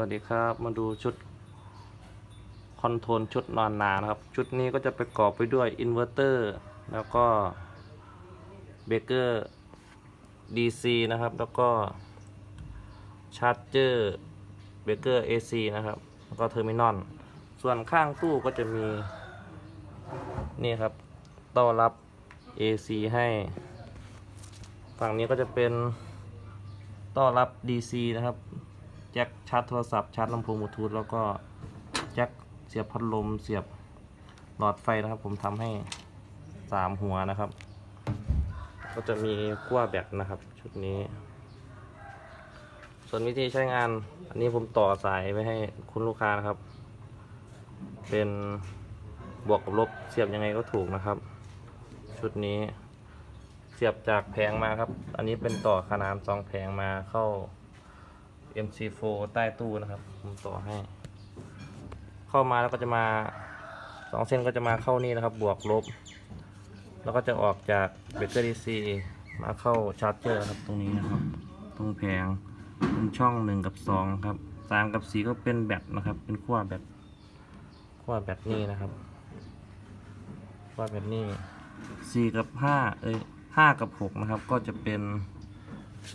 วัสดีครับมาดูชุดคอนโทรลชุดนอนนานะครับ ชุดนี้ก็จะประกอบไปด้วยอินเวอร์เตอร์แล้วก็เบเกอร์ DC นะครับ แล้วก็ชาร์จเจอร์เบเกอร์ AC นะครับ แล้วก็เทอร์มินอลส่วนข้างตู้ก็จะมี นี่ครับต้อนรับ AC ให้ ฝั่งนี้ก็จะเป็นต้อนรับ DC นะครับ แจ็คชาร์จโทรศัพท์ชาร์จลำโพงบลูทูธแล้วก็แจ็คเสียบพัดลมเสียบหลอดไฟนะครับ ผมทำให้สามหัวนะครับ ก็จะมีขั้วแบตนะครับ ชุดนี้ ส่วนวิธีใช้งาน อันนี้ผมต่อสายไว้ให้คุณลูกค้านะครับ เป็นบวกกับลบเสียบยังไงก็ถูกนะครับ ชุดนี้เสียบจากแผงมาครับ อันนี้เป็นต่อขนานสองแผงมาเข้า MC4 ใต้ตู้นะครับ ผมต่อให้ เข้ามาแล้วก็จะมาสองเส้นก็จะมาเข้านี่นะครับ บวกลบ แล้วก็จะออกจากเบเกอรี่ซีมาเข้าชาร์จเจอร์ครับตรงนี้นะครับ ตรงแผงเป็นช่องหนึ่งกับสองครับสามกับสี่ก็เป็นแบตนะครับ เป็นขั้วแบตขั้วแบตนี่นะครับขั้วแบตนี่สี่กับห้าเอ้ยห้ากับหกนะครับ ก็จะเป็น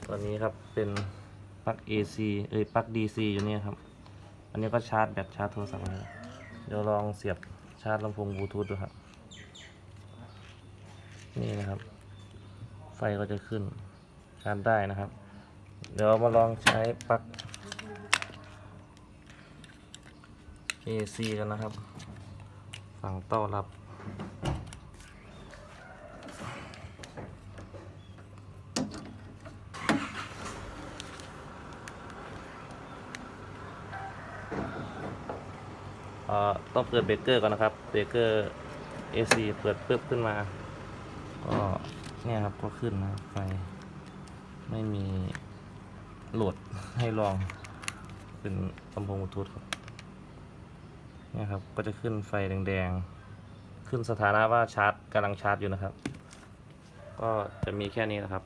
ตัวนี้ครับเป็น ปลั๊ก AC เอ้ยปลั๊ก DC อยู่เนี่ยครับ อันนี้ก็ชาร์จแบตชาร์จโทรศัพท์นะเดี๋ยวลองเสียบชาร์จลำโพงบลูทูธดูครับ นี่นะครับ ไฟก็จะขึ้นชาร์จได้นะครับ เดี๋ยวมาลองใช้ปลั๊ก AC กันนะครับ ฝั่งต้อรับ ต้องเปิดเบรกเกอร์ก่อนนะครับเบรกเกอร์ AC เปิดปึ๊บขึ้นมา ก็เนี่ยครับก็ขึ้นนะไฟไม่มีโหลดให้ลองเป็นลำโพงบลูทูธครับเนี่ยครับก็จะขึ้นไฟแดงๆ ขึ้นสถานะว่าชาร์จกำลังชาร์จอยู่นะครับ ก็จะมีแค่นี้นะครับ